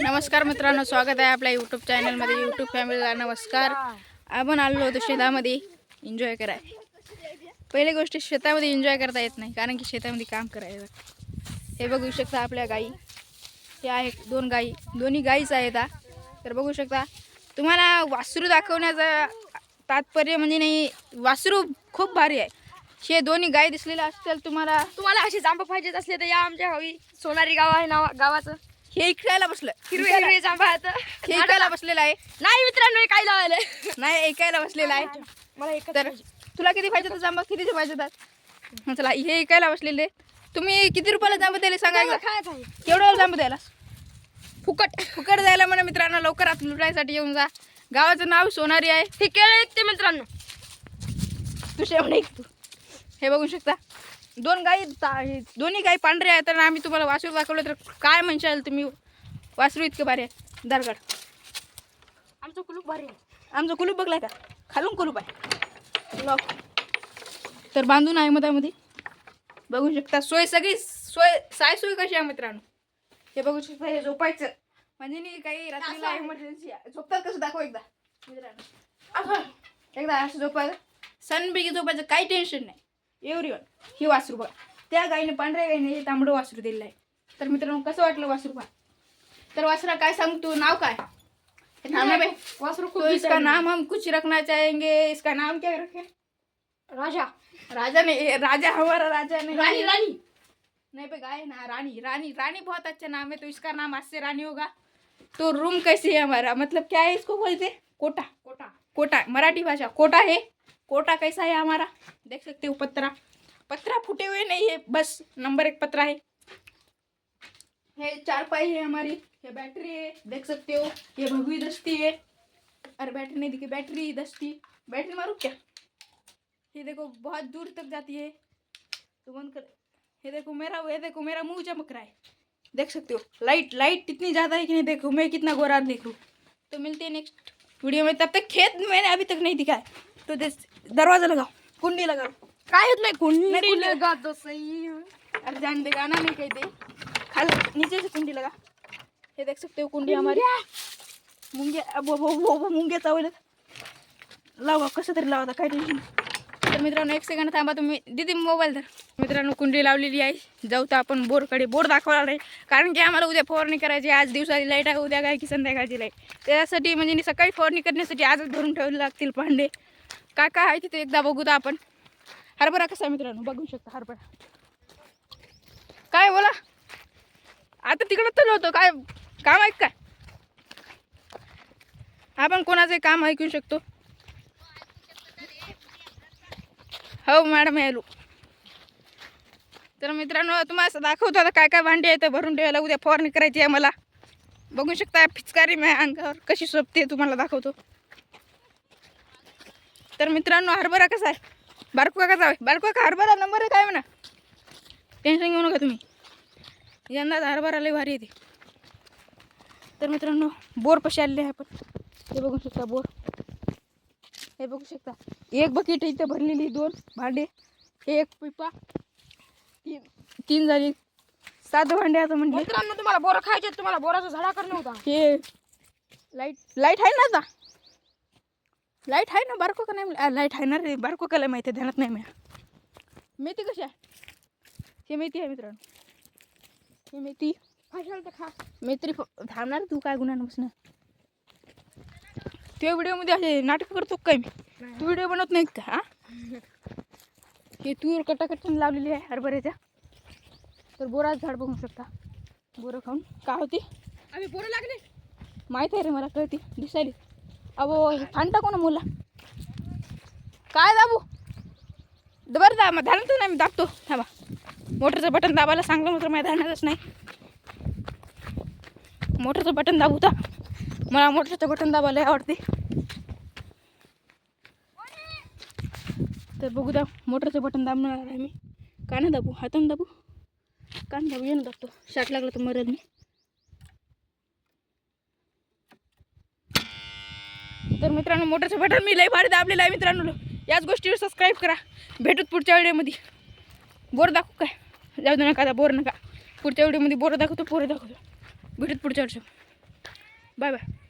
नमस्कार मित्रांनो स्वागत आहे आपल्या यूट्यूब चॅनलमध्ये यूट्यूब फॅमिलीला नमस्कार. आपण आलो होतो शेतामध्ये एन्जॉय कराय पहिली गोष्ट शेतामध्ये एन्जॉय करता येत नाही कारण की शेतामध्ये काम करायचं हे बघू शकता आपल्या गाई. हे आहे दोन गाई. दोन्ही गाईच आहेत तर बघू शकता तुम्हाला वासरू दाखवण्याचं तात्पर्य म्हणजे नाही वासरू खूप भारी आहे. हे दोन्ही गाई दिसलेल्या असतील तुम्हाला तुम्हाला असे जांब पाहिजेत असले तर या आमच्या हवी सोनारी गाव आहे नाव गावाचं. हे इकायला बसलं हिरवे हिरवे जांब आहेत. हे इकायला बसलेलं आहे. नाही मित्रांनो काय लावायला नाही. ऐकायला बसलेला आहे. मला एक तर तुला किती पाहिजे होतं जांबा कितीचे पाहिजे होतात? चला हे ऐकायला बसलेले. तुम्ही किती रुपयाला जांबा द्यायला सांगा केवढ्याला जांबा द्यायला? फुकट. फुकट जायला म्हणा मित्रांनो लवकरात लुटायसाठी येऊन जा. गावाचं नाव सोनारी आहे. हे केळं आहेत ते मित्रांनो. तू शेवणे तू. हे बघू शकता. दोन गाई हे दोन्ही गाई पांढरे आहेत तर आम्ही तुम्हाला वासरू दाखवलं तर काय म्हणशाल तुम्ही? वासरू इतके भारी आहे दरगड आमचं कुलूप भारी आहे. आमचं कुलूप बघलाय का? खालून कुलूप आहे. लॉक. तर बांधून आहे मधामध्ये. बघू शकता सोय सगळी सोय साय सोय कशी आहे मित्रांनो? हे बघू शकता हे झोपायचं. म्हणजे नाही काही रात्रीला इमर्जन्सी झोपतात कसं? दाखव एकदा. मित्रांनो. एकदा असं झोपायचं. सनपैकी झोपायचं काही टेन्शन नाही. एव्हरी वन ही वासरू बघा. त्या गाईने पांढऱ्या गाईने तांबडं वासरू दिलेलं आहे तर मित्रांनो कसं वाटलं वासरू पहा तर वासरा काय सांग तू? नाव काय? ना बे. वासरू तो इसका नाम हम कुछ रखना चाहेंगे. इसका नाम क्या रखे? राजा. राजा ने राजा हमारा राजा नहीं. रानी राणी नहीं पे गाय ना रानी. रानी रानी बहुत अच्छा नाम है तो इसका नाम आज से रानी होगा. तो रूम कैसे है हमारा? मतलब क्या है इसको बोलते? कोटा. कोटा. कोटा, मराठी भाषा. कोटा है? कोटा कैसा है हमारा? देख सकते हो, पत्रा. पत्रा फूटे हुए नहीं है, बस नंबर एक पत्रा है. ये चार पाई है हमारी ये बैटरी है, देख सकते हो, ये भगवी दस्ती है. अरे बैटरी नहीं दिखी, बैटरी दस्ती. बैटरी मारू क्या? ये देखो, बहुत दूर तक जाती है. तो बंद कर ये देखो, मेरा ये देखो, मेरा मुँह चमक रहा है. देख सकते हो, लाइट लाइट इतनी ज़्यादा है कि नहीं देखो, मैं कितना गोरा देख. हूँ तो मिलते हैं नेक्स्ट वीडियो में तब तक खेत मैंने अभी तक नहीं दिखाया। तो दरवाज़ा लगाओ कुंडी लगाओ। काय होत नाही कुंडी. लगा तो सही अरे जान दे गाना नहीं कहते खाल नीचे से कुंडी लगा। ये देख सकते हो कुंडी हमारी। मुंगे अब वो वो वो वो मुंगे चावल लावा कसं तरी लावा काय टेन्शन तर मित्रांनो एक सेकंड थांबा तुम्ही. दीदी मोबाईल धर. मित्रांनो कुंडी लावलेली आहे. जाऊ तर आपण बोरकडे बोर दाखवणार नाही कारण की आम्हाला उद्या फवारणी करायची आज दिवसाची लाइट आहे उद्या काय की संध्याकाळची लाइट त्यासाठी म्हणजे सकाळी फवारणी करण्यासाठी आजच भरून ठेवले लागतील भांडे. काय काय आहे तिथे एकदा बघू तर आपण. हरभरा कसा मित्रांनो? बघू शकता हरभरा. काय बोला? आता तिकडं तर होतो काय काम ऐक काय? आपण कोणाचं काम ऐकू शकतो? हो मॅडम यायलो. तर मित्रांनो तुम्हाला असं दाखवतो आता काय काय भांडी आहे ते भरून ठेवायला. उद्या फवारणी करायची आहे मला. बघू शकता फिचकारी माझ्या अंगावर. कशी सोपते तुम्हाला दाखवतो. तर मित्रांनो हरभरा कसा आहे? बारकुका कसा आहे बारकुका का हरभरा नंबर आहे काय म्हणा. टेन्शन घेऊ नका तुम्ही. यंदाच हरभरा लय भारी येते तर मित्रांनो बोर पशी आलेले आहे आपण? हे बघू शकता बोर. हे बघू शकता. एक बकेट इथे भरलेली दोन भांडे एक पिपा तीन तीन झाली सात भांडे आता म्हणजे मित्रांनो तुम्हाला बोरं खायचे तुम्हाला बोराचा झाडा करणं होता. हे लाइट लाइट आहे ना आता? लाइट आहे ना बारको का नाही लाइट आहे ना रे बारको का लय माहिती आहे, ध्यानात नाही मी मेथी कशी आहे? हे मेथी आहे मित्रांनो. हे मेथी. खाशाल तर खा. मेत्री थांबणार तू काय गुन्हा बसणार? त्या व्हिडिओमध्ये असे नाटक करतो काय मी? तू व्हिडिओ बनवत नाही का हा? हे तूर कटाकटून लावलेली आहे हरभऱ्याच्या. तर बोराचं झाड बघू शकता. बोरं खाऊन. काय होती? आम्ही बोरं लागले. माहीत आहे रे मला कळते. दिसायली. अबो फान टाकू ना मुला? काय दाबू बरं दा मग धानच नाही मी दाबतो. थांबा. मोटरचं बटन दाबायला सांगलं मात्र माझ्या धाडणारच नाही. मोटरचं बटन दाबू तर मला मोटरचं बटन दाबायला आवडते. तर बघू दा मोटरचं बटन दाबणार आहे मी. का नाही दाबू? हाताने दाबू? का नाही दाबू? येणं दाबतो शाट लागला तर मरेल मी. तर मित्रांनो मोटरचं बटन मी लय भारी दाबलेलं आहे मित्रांनो. याच गोष्टीवर सबस्क्राईब करा. भेटूत पुढच्या व्हिडिओमध्ये. बोर दाखवू काय? जाऊ दे नका आता बोर नका. पुढच्या व्हिडिओमध्ये बोर दाखवतो पोरं दाखवतो. भेटूत पुढच्या वर्षी. Bye bye